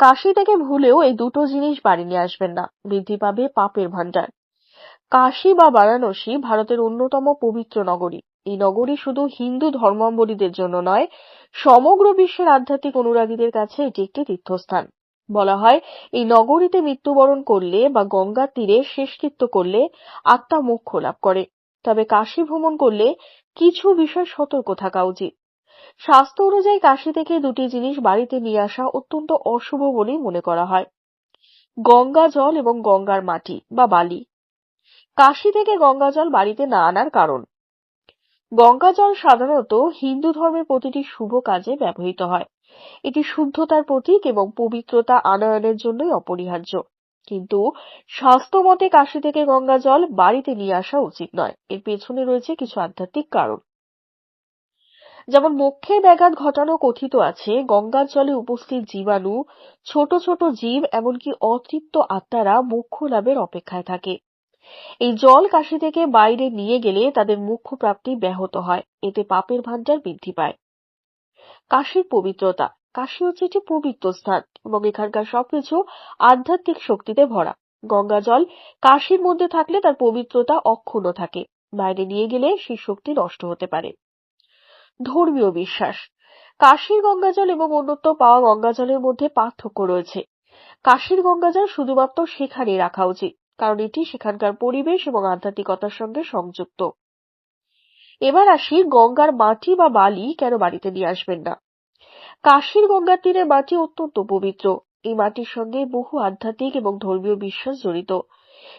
কাশি থেকে ভুলেও এই দুটো জিনিস বাড়ি নিয়ে আসবেন না। বৃদ্ধি পাবে পাপের ভান্ডার কাশী বা বারাণসী ভারতের অন্যতম পবিত্র নগরী। এই নগরী শুধু হিন্দু ধর্মাবলম্বীদের জন্য নয়, সমগ্র বিশ্বের আধ্যাত্মিক অনুরাগীদের কাছে এটি একটি তীর্থস্থান। বলা হয়, এই নগরীতে মৃত্যুবরণ করলে বা গঙ্গার তীরে শেষকৃত্য করলে আত্মা মোক্ষ লাভ করে। তবে কাশী ভ্রমণ করলে কিছু বিষয় সতর্ক থাকা উচিত। শাস্ত্র অনুযায়ী কাশি থেকে দুটি জিনিস বাড়িতে নিয়ে আসা অত্যন্ত অশুভ বলেই মনে করা হয়। গঙ্গা জল এবং গঙ্গার মাটি বা বালি। কাশি থেকে গঙ্গা জল বাড়িতে না আনার কারণ। গঙ্গা জল সাধারণত হিন্দু ধর্মের প্রতিটি শুভ কাজে ব্যবহৃত হয়। এটি শুদ্ধতার প্রতীক এবং পবিত্রতা আনয়নের জন্যই অপরিহার্য। কিন্তু স্বাস্থ্য মতে কাশী থেকে গঙ্গা জল বাড়িতে নিয়ে আসা উচিত নয়। এর পেছনে রয়েছে কিছু আধ্যাত্মিক কারণ। যেমন মোক্ষের ব্যাঘাত ঘটানো কথিত আছে, গঙ্গার জলে উপস্থিত জীবাণু, ছোট ছোট জীব, এমনকি অতৃপ্ত আত্মারা মোক্ষ লাভের অপেক্ষায় থাকে। এই জল কাশি থেকে বাইরে নিয়ে গেলে তাদের মুখ্য প্রাপ্তি ব্যাহত হয়, এতে পাপের ভান্ডার বৃদ্ধি পায়। কাশির পবিত্রতা, কাশি হচ্ছে একটি পবিত্র স্থান এবং এখানকার সবকিছু আধ্যাত্মিক শক্তিতে ভরা। গঙ্গা জল কাশির মধ্যে থাকলে তার পবিত্রতা অক্ষুণ্ণ থাকে, বাইরে নিয়ে গেলে সেই শক্তি নষ্ট হতে পারে। ধর্মীয় বিশ্বাস। কাশীর গঙ্গাজল এবং অন্যত্র পাওয়া গঙ্গাজলের মধ্যে পার্থক্য রয়েছে। কাশীর গঙ্গাজল শুধুমাত্র সেখানে রাখা উচিত, কারণ এটি সেখানকার পরিবেশ এবং আধ্যাত্মিকতার সঙ্গে সংযুক্ত। এবার আসি গঙ্গার মাটি বা বালি কেন বাড়িতে নিয়ে আসবেন না? কাশীর গঙ্গার তীরের মাটি অত্যন্ত পবিত্র। এই মাটির সঙ্গে বহু আধ্যাত্মিক এবং ধর্মীয় বিশ্বাস জড়িত।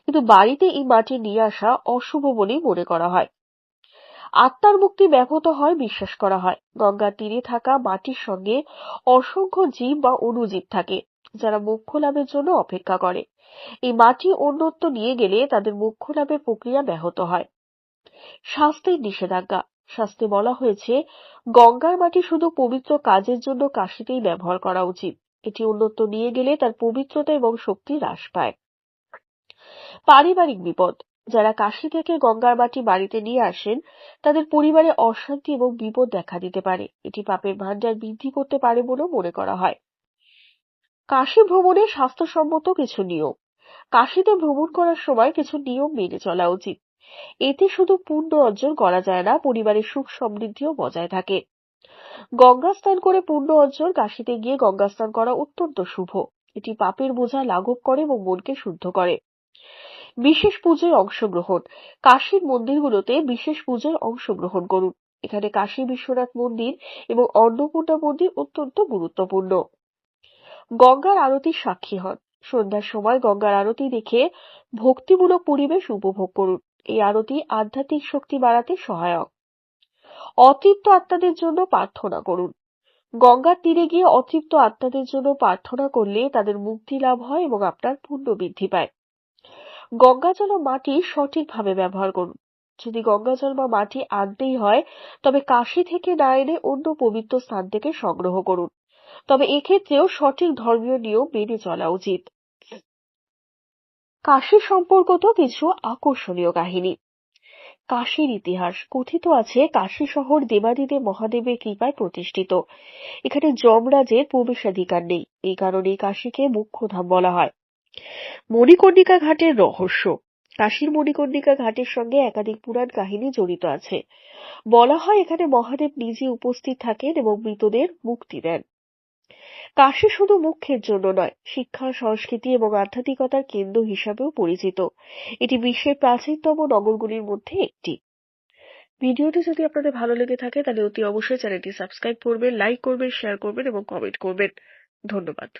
কিন্তু বাড়িতে এই মাটি নিয়ে আসা অশুভ বলেই মনে করা হয়। আত্মার মুক্তি ব্যাহত হয় বিশ্বাস করা হয়। গঙ্গার তীরে থাকা মাটির সঙ্গে অসংখ্য জীব বা অনুজীব থাকে, যারা মোক্ষ লাভের জন্য অপেক্ষা করে। এই মাটি অন্যত্র নিয়ে গেলে তাদের মোক্ষ লাভের প্রক্রিয়া ব্যাহত হয়। শাস্তির নিষেধাজ্ঞা। শাস্তি বলা হয়েছে, গঙ্গার মাটি শুধু পবিত্র কাজের জন্য কাশিতেই ব্যবহার করা উচিত। এটি অন্যত্র নিয়ে গেলে তার পবিত্রতা এবং শক্তি হ্রাস পায়। পারিবারিক বিপদ। যারা কাশি থেকে গঙ্গার মাটি বাড়িতে নিয়ে আসেন, তাদের পরিবারে অশান্তি এবং বিপদ দেখা দিতে পারে। এটি পাপের ভান্ডার বৃদ্ধি করতে পারে বলেও মনে করা হয়। কাশী ভ্রমণে স্বাস্থ্যসম্মত কিছু নিয়ম। কাশীতে ভ্রমণ করার সময় কিছু নিয়ম মেনে চলা উচিত। এতে শুধু পুণ্য অর্জন করা যায় না, পরিবারের সুখ সমৃদ্ধিও বজায় থাকে। গঙ্গা স্নান করে পুণ্য অর্জন কাশিতে গিয়ে গঙ্গা স্নান করা অত্যন্ত শুভ। এটি পাপের বোঝা লাঘব করে এবং মনকে শুদ্ধ করে। বিশেষ পুজোয় অংশগ্রহণ। কাশীর মন্দিরগুলোতে বিশেষ পুজোয় অংশগ্রহণ করুন। এখানে কাশী বিশ্বনাথ মন্দির এবং অন্নপূর্ণা মন্দির অত্যন্ত গুরুত্বপূর্ণ। গঙ্গার আরতির সাক্ষী হন। সন্ধ্যার সময় গঙ্গার আরতি দেখে ভক্তিমূলক পরিবেশ উপভোগ করুন। এই আরতি আধ্যাত্মিক শক্তি বাড়াতে সহায়ক। অতৃপ্ত আত্মাদের জন্য প্রার্থনা করুন। গঙ্গার তীরে গিয়ে অতৃপ্ত আত্মাদের জন্য প্রার্থনা করলে তাদের মুক্তি লাভ হয় এবং আপনার পুণ্য বৃদ্ধি পায়। গঙ্গা জল ও মাটি সঠিকভাবে ব্যবহার করুন। যদি গঙ্গা জল বা মাটি আনতেই হয়, তবে কাশি থেকে না এনে অন্য পবিত্র স্থান থেকে সংগ্রহ করুন। তবে এক্ষেত্রেও সঠিক ধর্মীয় নিয়ম মেনে চলা উচিত। কাশী সম্পর্কত কিছু আকর্ষণীয় কাহিনী। কাশীর ইতিহাস কথিত আছে, কাশী শহর দেবাদিদে মহাদেবের কৃপায় প্রতিষ্ঠিত। এখানে যমরাজের প্রবেশাধিকার নেই। এই কারণে কাশীকে মুখ্যধাম বলা হয়। মণিকর্ণিকা ঘাটের রহস্য। কাশীর মণিকর্ণিকা ঘাটের সঙ্গে একাধিক পুরাণ কাহিনী জড়িত আছে। বলা হয় এখানে মহাদেব নিজে উপস্থিত থাকেন এবং মৃতদের মুক্তি দেন। কাশী শুধু মুখ্যের জন্য নয়, শিক্ষা, সংস্কৃতি এবং আধ্যাত্মিকতার কেন্দ্র হিসাবেও পরিচিত। এটি বিশ্বের প্রাচীনতম নগরগুলির মধ্যে একটি। ভিডিওটি যদি আপনাদের ভালো লেগে থাকে, তাহলে অতি অবশ্যই চ্যানেলটি সাবস্ক্রাইব করবেন, লাইক করবেন, শেয়ার করবেন এবং কমেন্ট করবেন। ধন্যবাদ।